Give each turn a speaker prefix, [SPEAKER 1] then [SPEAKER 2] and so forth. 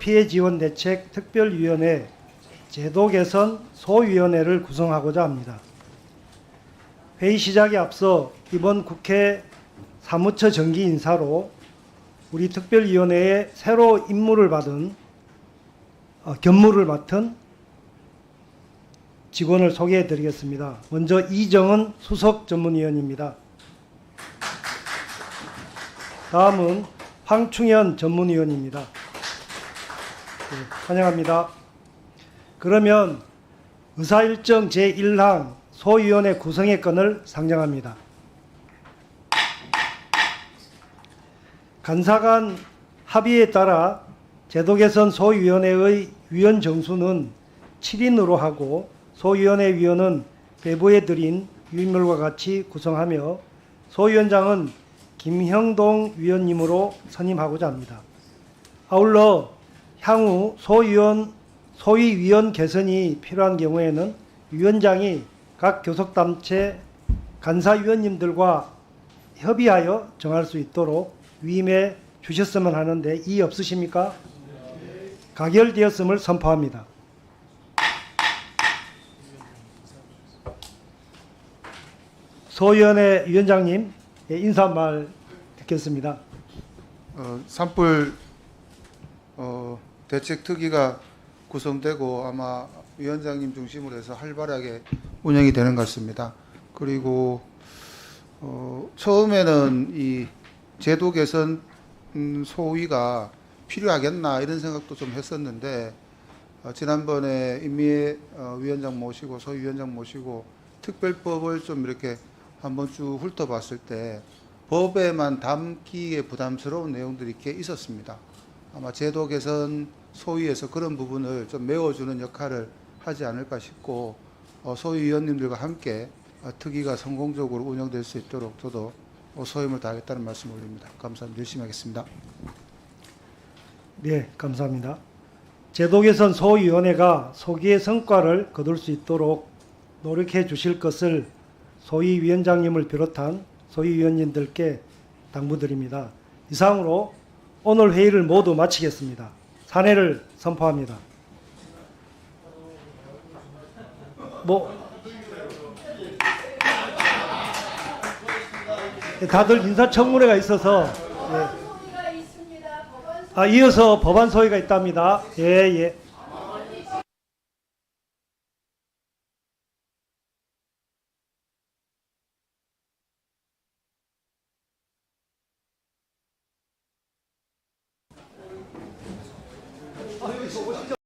[SPEAKER 1] 피해 지원 대책 특별위원회 제도 개선 소위원회를 구성하고자 합니다. 회의 시작에 앞서 이번 국회 사무처 정기 인사로 우리 특별위원회에 새로 임무를 받은 어, 견무를 맡은 직원을 소개해 드리겠습니다. 먼저 이정은 수석 전문위원입니다. 다음은 황충현 전문위원입니다. 네, 환영합니다. 그러면 의사일정 제1항 소위원회 구성의 건을 상정합니다. 간사 간 합의에 따라 제도 개선 소위원회의 위원 정수는 7인으로 하고 소위원회 위원은 배부에 드린 유인물과 같이 구성하며 소위원장은 김형동 위원님으로 선임하고자 합니다. 아울러 향후 소위원 소위위원 개선이 필요한 경우에는 위원장이 각 교섭단체 간사위원님들과 협의하여 정할 수 있도록 위임해 주셨으면 하는데 이의 없으십니까? 가결되었음을 선포합니다. 소위원회 위원장님 예, 인사 말 듣겠습니다.
[SPEAKER 2] 어, 산불 어, 대책 특위가 구성되고 아마 위원장님 중심으로 해서 활발하게 운영이 되는 것 같습니다. 그리고 어, 처음에는 이 제도 개선 음, 소위가 필요하겠나 이런 생각도 좀 했었는데 어, 지난번에 임미애 어, 위원장 모시고 소위원장 모시고 특별법을 좀 이렇게 한번 쭉 훑어봤을 때 법에만 담기에 부담스러운 내용들이 꽤 있었습니다. 아마 제도 개선 소위에서 그런 부분을 좀 메워주는 역할을 하지 않을까 싶고 어, 소위 위원님들과 함께 어, 특위가 성공적으로 운영될 수 있도록 저도 어, 소임을 다하겠다는 말씀 올립니다. 감사합니다. 열심히 하겠습니다.
[SPEAKER 1] 네, 감사합니다. 제도 개선 소위원회가 소기의 성과를 거둘 수 있도록 노력해 주실 것을 소위 위원장님을 비롯한 소위 위원님들께 당부드립니다. 이상으로 오늘 회의를 모두 마치겠습니다. 사내를 선포합니다. 뭐 다들 인사청문회가 있어서 예. 아, 이어서 법안 소위가 있답니다. 예, 예. 我想叫